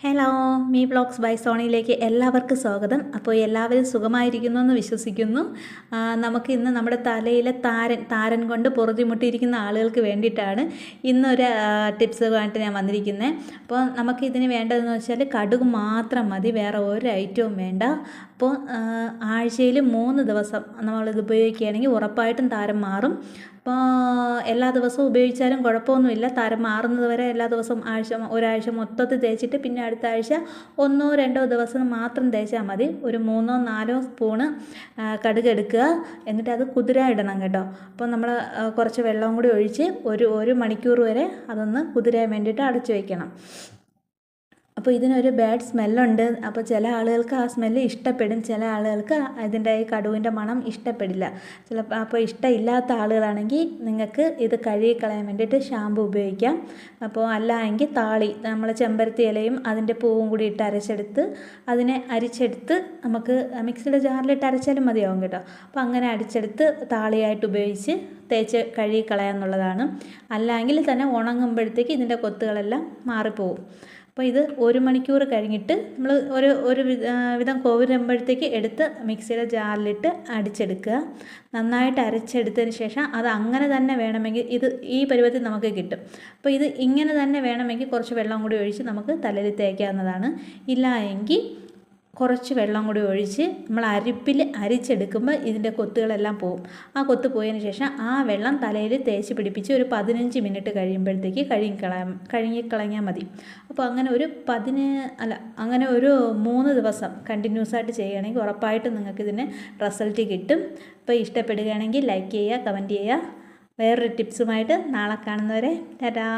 Hello me blogs by സോണിയിലേക്ക് എല്ലാവർക്കും സ്വാഗതം. അപ്പോൾ എല്ലാവരും സുഖമായിരിക്കുന്നു എന്ന് വിശ്വസിക്കുന്നു. നമുക്ക് ഇന്ന് നമ്മുടെ തലയിലെ താരൻ താരൻ കൊണ്ട് പൊറുതിമുട്ടിയിരിക്കുന്ന ആളുകൾക്ക് വേണ്ടിയിട്ടാണ് ഇന്നൊരു ടിപ്സുമായിട്ട് ഞാൻ വന്നിരിക്കുന്നത് അപ്പോൾ നമുക്ക് ഇതിന് വേണ്ടതെന്ന് വെച്ചാൽ കടുക് മാത്രം മതി വേറെ ഒരു ഐറ്റവും വേണ്ട. അപ്പോൾ ആഴ്ചയിൽ മൂന്ന് ദിവസം നമ്മളിത് ഉപയോഗിക്കുകയാണെങ്കിൽ ഉറപ്പായിട്ടും താരം മാറും. അപ്പോൾ എല്ലാ ദിവസവും ഉപയോഗിച്ചാലും കുഴപ്പമൊന്നുമില്ല. താരം മാറുന്നത് വരെ എല്ലാ ദിവസവും ആഴ്ച ഒരാഴ്ച മൊത്തത്തിൽ തേച്ചിട്ട് പിന്നെ അടുത്ത ആഴ്ച ഒന്നോ രണ്ടോ ദിവസം മാത്രം തേച്ചാൽ മതി. ഒരു മൂന്നോ നാലോ സ്പൂണ് കടുക് എടുക്കുക. എന്നിട്ട് അത് കുതിര ഇടണം കേട്ടോ. അപ്പോൾ നമ്മൾ കുറച്ച് വെള്ളവും കൂടി ഒഴിച്ച് ഒരു ഒരു മണിക്കൂർ വരെ അതൊന്ന് കുതിരാൻ വേണ്ടിയിട്ട് അടച്ചു വയ്ക്കണം അപ്പോൾ ഇതിനൊരു ബാഡ് സ്മെല്ലുണ്ട് അപ്പോൾ ചില ആളുകൾക്ക് ആ സ്മെല്ല് ഇഷ്ടപ്പെടും. ചില ആളുകൾക്ക് അതിന്റെ ഈ കടുവിന്റെ മണം ഇഷ്ടപ്പെടില്ല. ചിലപ്പോൾ അപ്പോൾ ഇഷ്ടമില്ലാത്ത ആളുകളാണെങ്കിൽ നിങ്ങൾക്ക് ഇത് കഴുകി കളയാൻ വേണ്ടിയിട്ട് ഷാമ്പു ഉപയോഗിക്കാം. അപ്പോൾ അല്ല എങ്കിൽ താളി നമ്മൾ ചെമ്പരത്തി ഇലയും അതിന്റെ പൂവും കൂടി ഇട്ട് അരച്ചെടുത്ത് അതിനെ അരിച്ചെടുത്ത് നമുക്ക് മിക്സിയുടെ ജാറിലിട്ട് അരച്ചാലും മതിയാവും കേട്ടോ. അപ്പോൾ അങ്ങനെ അടിച്ചെടുത്ത് താളിയായിട്ട് ഉപയോഗിച്ച് തേച്ച് കഴുകി കളയാന്നുള്ളതാണ് അല്ലെങ്കിൽ തന്നെ ഉണങ്ങുമ്പോഴത്തേക്ക് ഇതിന്റെ കൊത്തുകളെല്ലാം മാറിപ്പോവും. അപ്പോൾ ഇത് ഒരു മണിക്കൂർ കഴിഞ്ഞിട്ട് നമ്മൾ ഒരു ഒരു വിധ- കോവരുമ്പോഴത്തേക്ക് എടുത്ത് മിക്സിയുടെ ജാറിലിട്ട് അടിച്ചെടുക്കുക. നന്നായിട്ട് അരച്ചെടുത്തതിന് ശേഷം അത് അങ്ങനെ തന്നെ വേണമെങ്കിൽ ഇത് ഈ പരുവത്തിൽ നമുക്ക് കിട്ടും. അപ്പോൾ ഇത് ഇങ്ങനെ തന്നെ വേണമെങ്കിൽ കുറച്ച് വെള്ളം കൂടി ഒഴിച്ച് നമുക്ക് തലയിൽ തേക്കാവുന്നതാണ്. ഇല്ല എങ്കിൽ കുറച്ച് വെള്ളം കൂടി ഒഴിച്ച് നമ്മൾ അരിപ്പിൽ അരിച്ചെടുക്കുമ്പോൾ ഇതിന്റെ കൊത്തുകളെല്ലാം പോവും. ആ കൊത്ത് പോയതിന് ശേഷം ആ വെള്ളം തലയിൽ തേച്ച് പിടിപ്പിച്ച് ഒരു പതിനഞ്ച് മിനിറ്റ് കഴിയുമ്പോഴത്തേക്ക് കഴുകിക്കളയാം കഴുകിക്കളഞ്ഞാൽ മതി. അപ്പോൾ അങ്ങനെ ഒരു പതിന് അല്ല അങ്ങനെ ഒരു മൂന്ന് ദിവസം കണ്ടിന്യൂസ് ആയിട്ട് ചെയ്യുകയാണെങ്കിൽ ഉറപ്പായിട്ടും നിങ്ങൾക്ക് ഇതിന് റിസൾട്ട് കിട്ടും. അപ്പോൾ ഇഷ്ടപ്പെടുകയാണെങ്കിൽ ലൈക്ക് ചെയ്യുക കമന്റ് ചെയ്യുക. വേറൊരു ടിപ്സുമായിട്ട് നാളെ കാണുന്നവരെ ടാറ്റാ.